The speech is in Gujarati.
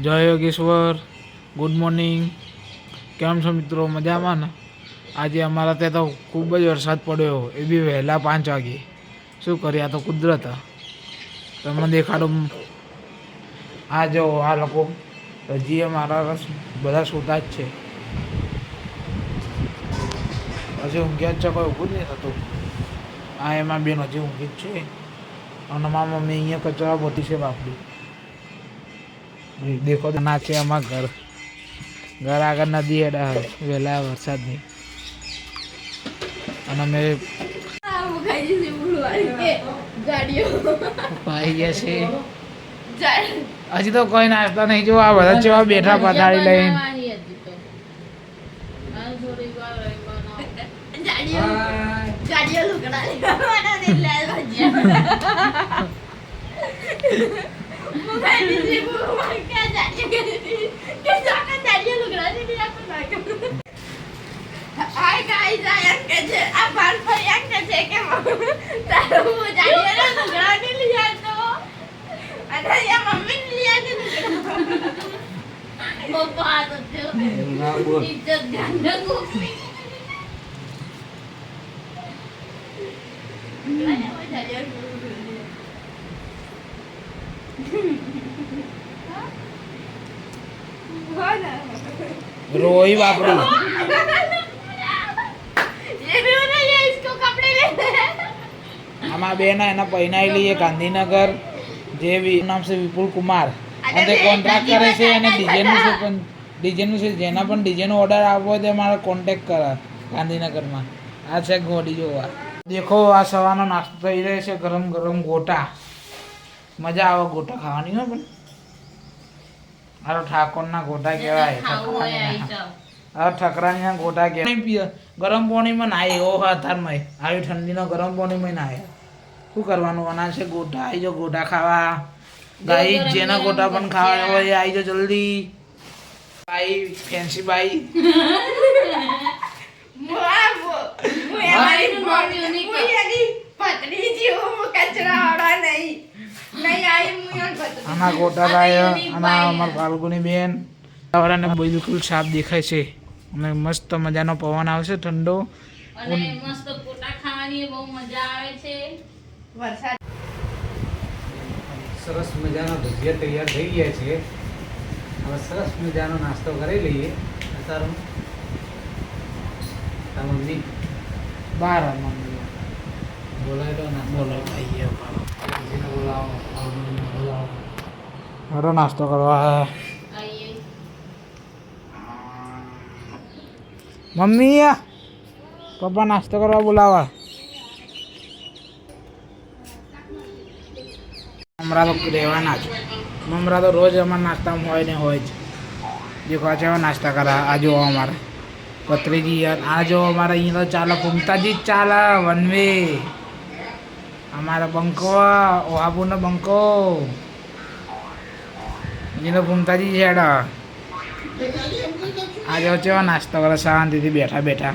જય યોગેશ્વર ગુડ મોર્નિંગ કેમ છો મિત્રો? મજામાં ને? આજે અમારા ત્યાં તો ખૂબ જ વરસાદ પડ્યો. એ બી વહેલા પાંચ વાગે. શું કરીએ? આ તો કુદરત. હ. તમને દેખાડું. આ જો, આ લોકો હજી અમારા બધા સૂતા જ છે. હજી ઊંઘ્યા જ છે કોઈ? ઊભું જ નહીં થતું. આ એમાં બેન હજી ઊંઘી જ છે. અને મારા મમ્મી અહીંયા કચરા બોતી છે બાપડી. દેખો તો ના છે આમાં ઘર. ઘર આગળ નદી એડા હોય વહેલા વરસાદની. અને અમે પાઈ ગયા છે હજી તો કોઈ નાસ્તા નહીં જો આ બધા જેવા બેઠા પથારી લઈને. Hi guys, I am Kaja. આ બાર પર એમ કે છે કે તારું હું જાડીઓના લુગડા ને લઈ આવતો. અને અહીંયા મમ્મી ને લઈ આવતો લુગડા. પપ્પા આ તો જો. ઇજ્જત ધ્યાન રાખો. લુગડા ને હવે જાડીઓના લુગડા લઈ આવતો. હો ને. રોઈ બાપડી रहा है इसको कपड़े लेते हैं આમાં બેન એના પૈનાયેલી એ ગાંધીનગર જે વી- નામ છે વિપુલ કુમાર અને તે કોન્ટ્રાક્ટ કરે છે અને ડીજેનું છે પણ ડીજેનું છે જેના પણ ડીજેનો ઓર્ડર આપવો હોય તે મારે કોન્ટેક્ટ કરે ગાંધીનગરમાં આ છે ગોડી જોવા દેખો આ સવારનો નાસ્તો થઈ રહ્યો છે ગરમ ગરમ ગોટા મજા આવે ગોટા ખાવાની હો પણ આ ઠાકોરના ગોટા કહેવાય. આ ઠકરાણીના ગોટા કહેવાય. પીએ ગરમ પાણીમાં નાય એવો હાથારમાં આવી ઠંડીનો ગરમ પાણીમાં નાય શું કરવાનું? આના છે ગોટા આવી જાઓ ગોટા ખાવા. ગાઈ જેના ગોટા પણ ખાવા હોય આવી જાઓ જલ્દી. બાઈ ફેન્સી બાઈ. પત્ની જેવો મુ કચરાવાળા નહીં નહીં આવી મુ યાન પત્ની આના ગોટા લાય આના અમારા ફાલ્ગુની બેન. વાતાવરણને બિલકુલ સાફ દેખાય છે. અને મસ્ત મજાનો પવન આવશે ઠંડો. અને મસ્ત પોટા ખાવાની બહુ મજા આવે છે. વરસાદ. સરસ મજાના ભજીયા તૈયાર થઈ ગયા છે. હવે સરસ મજાનો નાસ્તો કરી લઈએ. અત્યારે તાર મમ્મી? બહાર મમ્મી બોલાય તો નાસ્તો બોલો ભાઈ મમ્મીને બોલાવો કરવા મમ્મી પપ્પા નાસ્તો કરવા બોલાવા મમરા તો રહેવાના જ મમરા તો રોજ અમારા નાસ્તામાં હોય ને હોય જ જે આ છે નાસ્તા કરા આ જો અમારે પત્રીજી યાર આ જો અમારે અહીંયા તો ચાલે ઘૂમતાજી જ ચાલે વન વે અમારા બંકો ઓહાપુરનો બંકો. જેનો ઘૂમતાજી છે આજે કેવા નાસ્તો કરે? શાંતિથી બેઠા બેઠા.